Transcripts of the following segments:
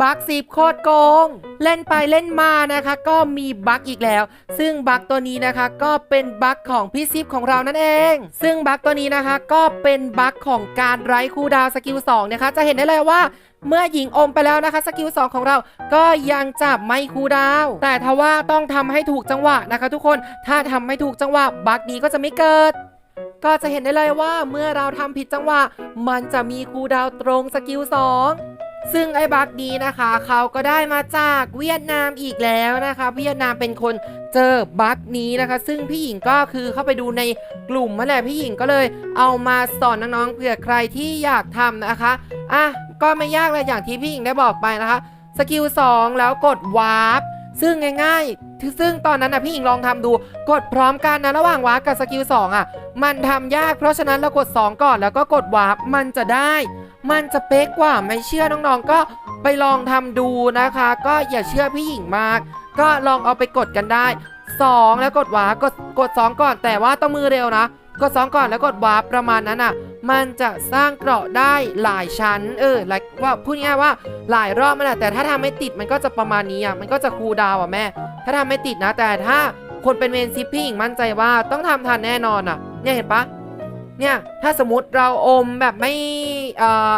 บั๊กซีบโคตรโกง เล่นไปเล่นมานะคะ ก็มีบั๊กอีกแล้ว ซึ่งบั๊กตัวนี้นะคะก็เป็นบั๊กของพี่ซิปของเรานั่นเอง ซึ่งบั๊กตัวนี้นะคะก็เป็นบั๊กของการไร้คูลดาวสกิล2นะคะ จะเห็นได้เลยว่าเมื่อหญิงอมไปแล้วนะคะสกิล2ของเราก็ยังจะไม่คูดาว แต่ทว่าต้องทำให้ถูกจังหวะนะคะ ทุกคนถ้าทำไม่ถูกจังหวะบั๊กนี้ก็จะไม่เกิด ก็จะเห็นได้เลยว่าเมื่อเราทำผิดจังหวะ มันจะมีคูดาวตรงสกิล2 ซึ่งไอ้บักนี้นะคะเขาก็ได้มาจากเวียดนามอีกแล้วนะคะ เวียดนามเป็นคนเจอบักนี้นะคะ ซึ่งพี่หญิงก็คือเข้าไปดูในกลุ่มนั่นแหละพี่หญิงก็เลยเอามาสอนน้องๆเผื่อใครที่อยากทำนะคะอะก็ไม่ยากเลยอย่างที่พี่หญิงได้บอกไปนะคะสกิล2แล้วกดวาร์ปซึ่งง่ายๆ ซึ่งตอนนั้นนะพี่หญิงลองทำดูกดพร้อมกันนะระหว่างวาร์ปกับสกิล2อะ มันทำยากเพราะฉะนั้นเรากด 2 ก่อนแล้วก็กดวาร์ปมันจะได้ มันจะเป๊ะกว่าไม่เชื่อน้องๆ ก็ไปลองทำดูนะคะ ก็อย่าเชื่อพี่หญิงมาก ก็ลองเอาไปกดกันได้ 2 แล้วกดวาร์ปกดกด 2 ก่อนแต่ว่าต้องมือเร็วนะ กด 2 ก่อนแล้วกดวาร์ปประมาณนั้นอะ มันจะสร้างเกราะได้หลายชั้น เออหลายว่าพูดง่ายว่าหลายรอบมันแหละแต่ถ้าทำไม่ติดมันก็จะประมาณนี้อะมันก็จะคูดาวอะแม่ ถ้าทำไม่ติดนะ แต่ถ้าคนเป็นเมนซิปพี่หญิงมั่นใจว่าต้องทำทันแน่นอนอะ เนี่ยเห็นปะ เนี่ย ถ้าสมมติเราอมแบบไม่เอ่อ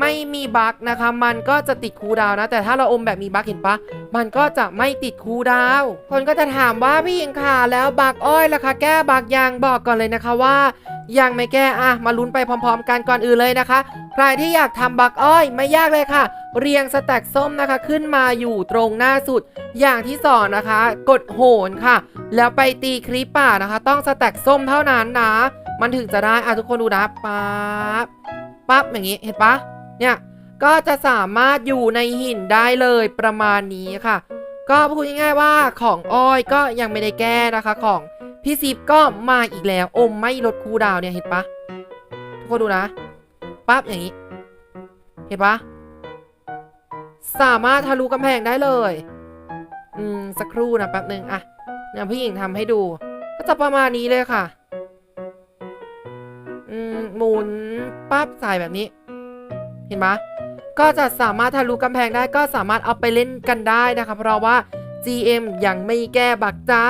ไม่มีบั๊กนะคะ มันก็จะติดคูลดาวนะ แต่ถ้าเราอมแบบมีบั๊กเห็นปะมันก็จะไม่ติดคูลดาว คนก็จะถามว่าพี่หญิงค่ะแล้วบั๊กอ้อยล่ะคะ แก้บั๊กยังบอกก่อนเลยนะคะว่า ยังไม่แก้อะมาลุ้นไปพร้อม ๆ กันก่อนอื่นเลยนะคะ ใครที่อยากทำบั๊กอ้อยไม่ยากเลยค่ะ เรียงสแต็กส้มนะคะ ขึ้นมาอยู่ตรงหน้าสุด อย่างที่สองนะคะ กดโหนค่ะ แล้วไปตีคลิปป่านะคะ ต้องสแต็กส้มเท่านั้นนะ มันถึงจะได้อะทุกคนดูนะปั๊บปั๊บอย่างนี้เห็นปะเนี่ยก็จะสามารถอยู่ในหินได้เลยประมาณนี้ค่ะ ก็พูดง่ายๆว่าของอ้อยก็ยังไม่ได้แก้นะคะ ของพี่ซิปก็มาอีกแล้วอมไม่ลดคูดาวเนี่ยเห็นปะทุกคนดูนะปั๊บอย่างนี้ เห็นปะสามารถทะลุกำแพงได้เลย อืมสักครู่นะแป๊บหนึ่งอะเนี่ยพี่หญิงทำให้ดู ก็จะประมาณนี้เลยค่ะ มุนปั๊บใส่แบบนี้ เห็นไหมก็จะสามารถทะลุกำแพงได้ก็สามารถเอาไปเล่นกันได้นะคะเพราะว่า GM ยังไม่แก้บักจ้า